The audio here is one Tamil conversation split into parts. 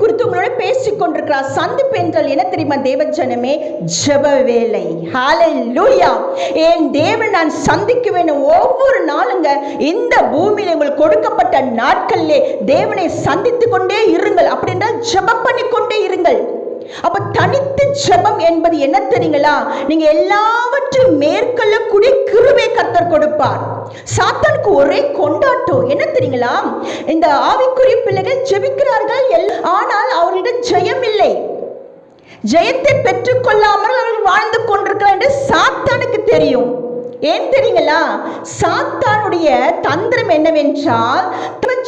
குறித்து உங்களோட பேசிக் கொண்டிருக்கிறார். சந்திப்பு என்றால் என்ன தெரியுமா? தேவஜனமே ஜப வேலை ஹalleluya என் தேவன் நான் சந்திக்க வேண்டும் ஒவ்வொரு நாளுங்க இந்த பூமியில் உங்களுக்கு கொடுக்கப்பட்ட நாட்களிலே தேவனை சந்தித்து கொண்டே இருங்கள். அப்படின்னா ஜபம் ஜெபம் பண்ணி கொண்டே இருங்கள். அப்ப தனித்து ஜபம் என்பது என்ன தெரியுங்களா? நீங்க எல்லாவற்றையும் மேற்கொள்ளக்கூடிய கொடுப்பார். சாத்தானுக்கு ஒரே கொண்டாட்டம் என்ன தெரியுங்களா? இந்த ஆவிக்குரிய பிள்ளைகள் ஜெபிக்கிறார்கள். எல்- ஆனால் அவர்களிடம் ஜெயம் இல்லை ஜெயத்தை பெற்றுக்கொள்ளாமல் அவர்கள் வாழ்ந்து கொண்டிருக்கிறார் என்று சாத்தானுக்கு தெரியும். ஏன் தெரியுங்களா? சாத்தானுடைய தந்திரம் என்னவென்றால்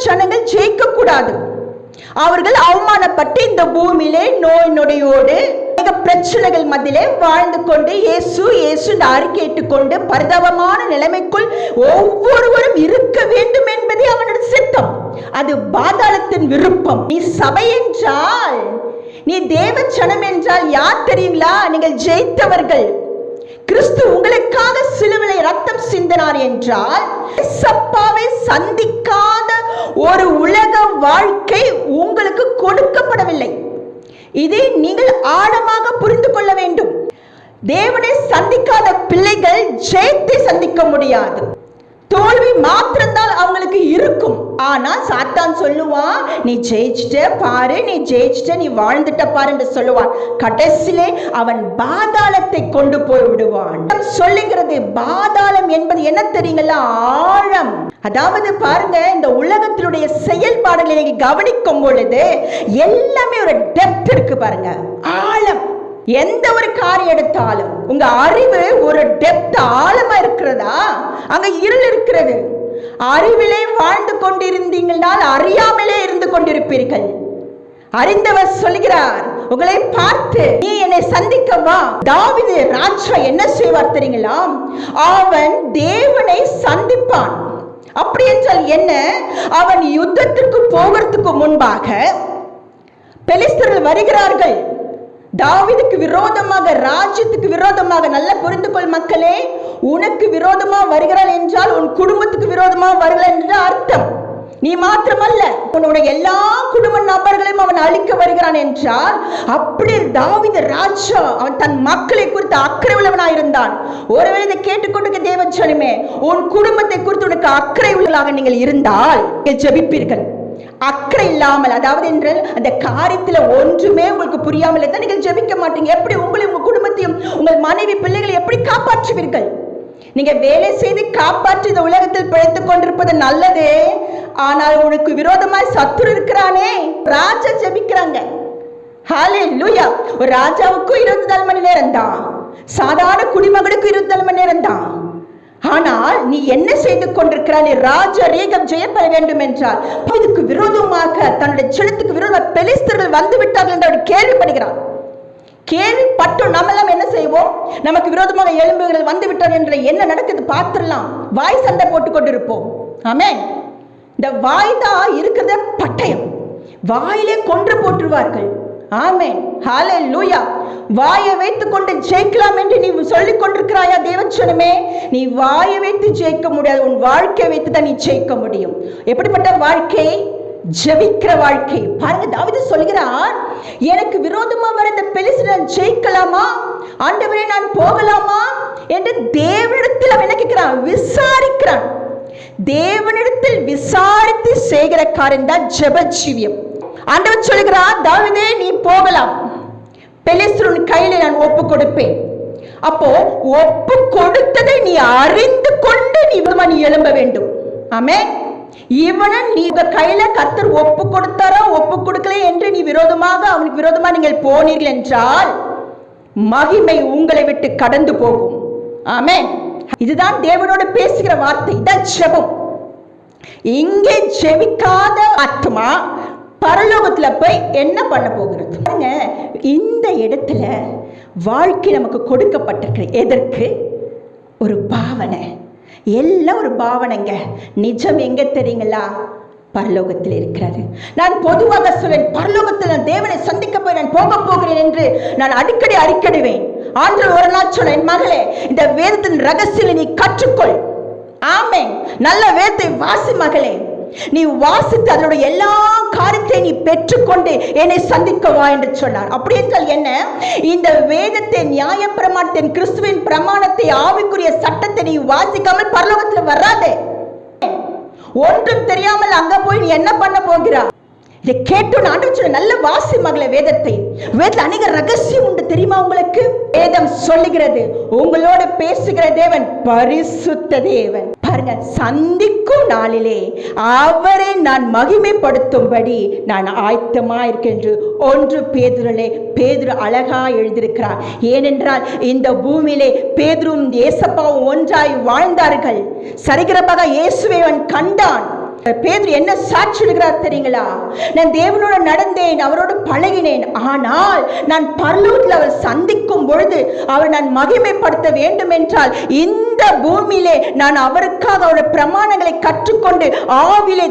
ஜனங்கள் ஜெயிக்க கூடாது அவர்கள் அவமானப்பட்டு இந்த பூமியிலே நோய் நொடியோடு அநேக பிரச்சனைகள் மத்தியிலே வாழ்ந்து கொண்டு இயேசு இயேசு என்று அறிக்கையிட்டுக் கொண்டு பரிதாபமான நிலைமைக்குள் ஒவ்வொருவரும் இருக்க வேண்டும் என்பதே அவனோட சித்தம். அது பாதாளத்தின் விருப்பம். நீ சபை என்றால் நீ தேவ சனம் என்றால் யார் தெரியுங்களா? நீங்கள் ஜெயித்தவர்கள். கிறிஸ்து உங்களுக்காக சிலுவிலை ரத்தம் சிந்தினார் என்றால் சப்பாவை சந்திக்காத ஒரு உலக வாழ்க்கை உங்களுக்கு கொடுக்கப்படவில்லை. இதை நீங்கள் ஆழமாக புரிந்து கொள்ள வேண்டும். தேவனை சந்திக்காத பிள்ளைகள் ஜெயத்தை சந்திக்க முடியாது. தோல்வி மாத்திரம்தான் அவங்களுக்கு இருக்கும். ஆனா சாத்தான் சொல்லுவான் நீ ஜெயிச்சிட்ட பாரு நீ ஜெயிச்சிட்ட நீ வாழ்ந்துட்ட பாரு என்று சொல்லுவான். கடைசியிலே அவன் பாதாளத்தை கொண்டு போய் விடுவான் சொல்லுகிறது பாதாளம் என்பது என்ன தெரியுங்களா? ஆழம். அதாவது பாருங்க இந்த உலகத்தினுடைய செயல்பாடுகளை நீங்க கவனிக்கும் பொழுது எல்லாமே ஒரு டெப்த் இருக்கு பாருங்க. ஆழம். எந்த ஒரு காரியம் எடுத்தாலும் உங்க அறிவு ஒரு டெப்த் ஆழமா இருக்கிறதா? அங்க இருள் இருக்கிறது. அறிவிலே வாழ்ந்து கொண்டிருந்தீங்கனால் அறியாமலே இருந்து கொண்டிருப்பீர்கள். அறிந்தவர் சொல்கிறார் உங்களை பார்த்து நீ என்னை சந்திக்க வா. தாவிது ராஜா என்ன செய்வார் தெரியுங்களா? அவன் தேவனை சந்திப்பான். அப்படி என்றால் என்ன? அவன் யுத்தத்திற்கு போகிறதுக்கு முன்பாக பெலிஸ்தர்கள் வருகிறார்கள். தாவிதுக்கு விரோதமாக ராஜ்யத்துக்கு விரோதமாக நல்ல புரிந்து கொள் மக்களே உனக்கு விரோதமா வருகிறாள் என்றால் உன் குடும்பத்துக்கு விரோதமா வருகிறாள் என்று அர்த்தம். நீ மாத்திரமல்ல உன்னுடைய எல்லா குடும்ப நபர்களையும் அவன் அழிக்க வருகிறான் என்றால் அப்படி தாவித ராஜா அவன் தன் மக்களை குறித்து அக்கறை உள்ளவனாய் இருந்தான். ஒருவேளை இதை கேட்டுக்கொண்டு தேவச்சனமே உன் குடும்பத்தை குறித்து உனக்கு அக்கறை உள்ளதாக நீங்கள் இருந்தால் ஜெபிப்பீர்கள். அக்கறை இல்லாமல் அதாவது என்று அந்த காரியத்துல ஒன்றுமே உங்களுக்கு புரியாமல் இருந்தால் நீங்கள் ஜெபிக்க மாட்டீங்க. எப்படி உங்களை உங்க குடும்பத்தையும் உங்கள் மனைவி பிள்ளைகளை எப்படி காப்பாற்றுவீர்கள்? நீங்க வேலை செய்து காப்பாற்றி இந்த உலகத்தில் பிழைத்துக் கொண்டிருப்பது நல்லது. ஆனால் உனக்கு விரோதமாய் சத்துரு இருக்கிறானே. ராஜா ஜெபிக்கிறாங்க. ஹாலே லூயா ஒரு ராஜாவுக்கும் இருபத்தி நாலு மணி நேரம் தான். சாதாரண குடிமகனுக்கும் இருபத்தி நாலு மணி நேரம் தான். ஆனால் நீ என்ன செய்து கொண்டிருக்கிறாய்? நீ ராஜ ரீகம் ஜெயப்பட வேண்டும் என்றால் இதுக்கு விரோதமாக தன்னுடைய செலுத்துக்கு விரோத பெலிஸ்தர்கள் வந்து விட்டார்கள் என்று அவர் கேள்விப்படுகிறான். கேள்விப்பட்டோம் நம்மெல்லாம் என்ன செய்வோம்? நமக்கு விரோதமாக எலும்புகள் வந்து விட்டார் என்ற என்ன நடக்குது பார்த்துடலாம். வாய் சண்டை போட்டு கொண்டிருப்போம். ஆமே இந்த வாய் தான் இருக்கிறத பட்டயம். வாயிலே கொன்று போட்டுருவார்கள் ஆமே ஹாலே லூயா வாயை வைத்து கொண்டு ஜெயிக்கலாம் என்று நீ சொல்லிக் கொண்டிருக்கிறாயா தேவச்சனமே? நீ வாயை வைத்து ஜெயிக்க முடியாது. உன் வாழ்க்கையை வைத்து தான் நீ ஜெயிக்க முடியும். எப்படிப்பட்ட வாழ்க்கை? ஜெபிக்கிற வாழ்க்கை. பாருங்க தாவிது சொல்கிறான் எனக்கு விரோதமா வர இந்த பெலிசிடன் ஜெயிக்கலாமா? ஆண்டவரே நான் போகலாமா? என்று தேவனிடத்தில் அவன் என்ன கேட்கிறான்? விசாரிக்கிறான். தேவனிடத்தில் விசாரித்து செய்கிற காரியம் தான் ஜெபஜீவியம். ஆண்டவர் சொல்கிறான் தாவிதே நீ போகலாம். பெலிஸ்தரின் கையில நான் ஒப்பு கொடுப்பேன். அப்போ ஒப்பு கொடுத்ததை நீ அறிந்து கொண்டு நீ விதமா நீ எழும்ப வேண்டும். ஆமே இவனை நீ உங்க கையில கத்தர் ஒப்பு கொடுத்தாரோ ஒப்பு கொடுக்கல என்று நீ விரோதமாக அவனுக்கு விரோதமா நீங்கள் போனீர்கள் என்றால் மகிமை உங்களை விட்டு கடந்து போகும். ஆமே இதுதான் தேவனோடு பேசுகிற வார்த்தை. இதான் ஜெபம். இங்கே ஜெபிக்காத ஆத்மா பரலோகத்துல போய் என்ன பண்ண போகிறது? இந்த இடத்துல வாழ்க்கை நமக்கு கொடுக்கப்பட்டிருக்கு எதற்கு? ஒரு பாவனை. எல்லாம் ஒரு பாவனைங்க. நிஜம் எங்க தெரியுங்களா? பரலோகத்தில் இருக்கிறது. நான் பொதுவாக சொல்வேன் பரலோகத்தில் நான் தேவனை சந்திக்க போய் நான் போக போகிறேன் என்று நான் அடிக்கடி அறிக்கடுவேன் ஆண்டு ஒரு நாள் என் மகளே இந்த வேதத்தின் ரகசியம் நீ கற்றுக்கொள். ஆமே நல்ல வேதத்தை வாசி மகளே. நீ வாசித்து அதனுடைய எல்லா காரியத்தை நீ பெற்றுக்கொண்டு என்னை சந்திக்க வா என்று சொன்னார். அப்படி என்றால் என்ன? இந்த வேதத்தை நியாய பிரமாணத்தின் கிறிஸ்துவின் பிரமாணத்தை ஆவிக்குரிய சட்டத்தை நீ வாசிக்காமல் பரலோகத்தில் வராதே. ஒன்றும் தெரியாமல் அங்க போய் நீ என்ன பண்ண போகிறா இதை கேட்டு ஆண்டு சொல்ல நல்ல வாசி மகளே வேதத்தை. வேதத்தில் அநேக ரகசியம் உண்டு தெரியுமா உங்களுக்கு? வேதம் சொல்லுகிறது. உங்களோட பேசுகிற தேவன் பரிசுத்த தேவன். பாருங்க சந்திக்கும் நாளிலே அவரை நான் மகிமைப்படுத்தும்படி நான் ஆயத்தமா இருக்கேன் ஒன்று பேதுருலே பேதுரு அழகா எழுதியிருக்கிறார். ஏனென்றால் இந்த பூமியிலே பேதுரும் ஏசப்பாவும் ஒன்றாய் வாழ்ந்தார்கள். சரிகிரமாக இயேசுவை அவன் கண்டான். பேதுரு என்ன சாட்சிடுகிறார் தெரியுங்களா? நான் தேவனோட நடந்தேன் அவரோடு பழகினேன். ஆனால் நான் பரலூரில் அவர் சந்திக்கும் பொழுது அவர் நான் மகிமைப்படுத்த வேண்டும் என்றால் இந்த பூமியிலே நான் அவருக்காக அவருடைய பிரமாணங்களை கற்றுக்கொண்டு ஆவிலே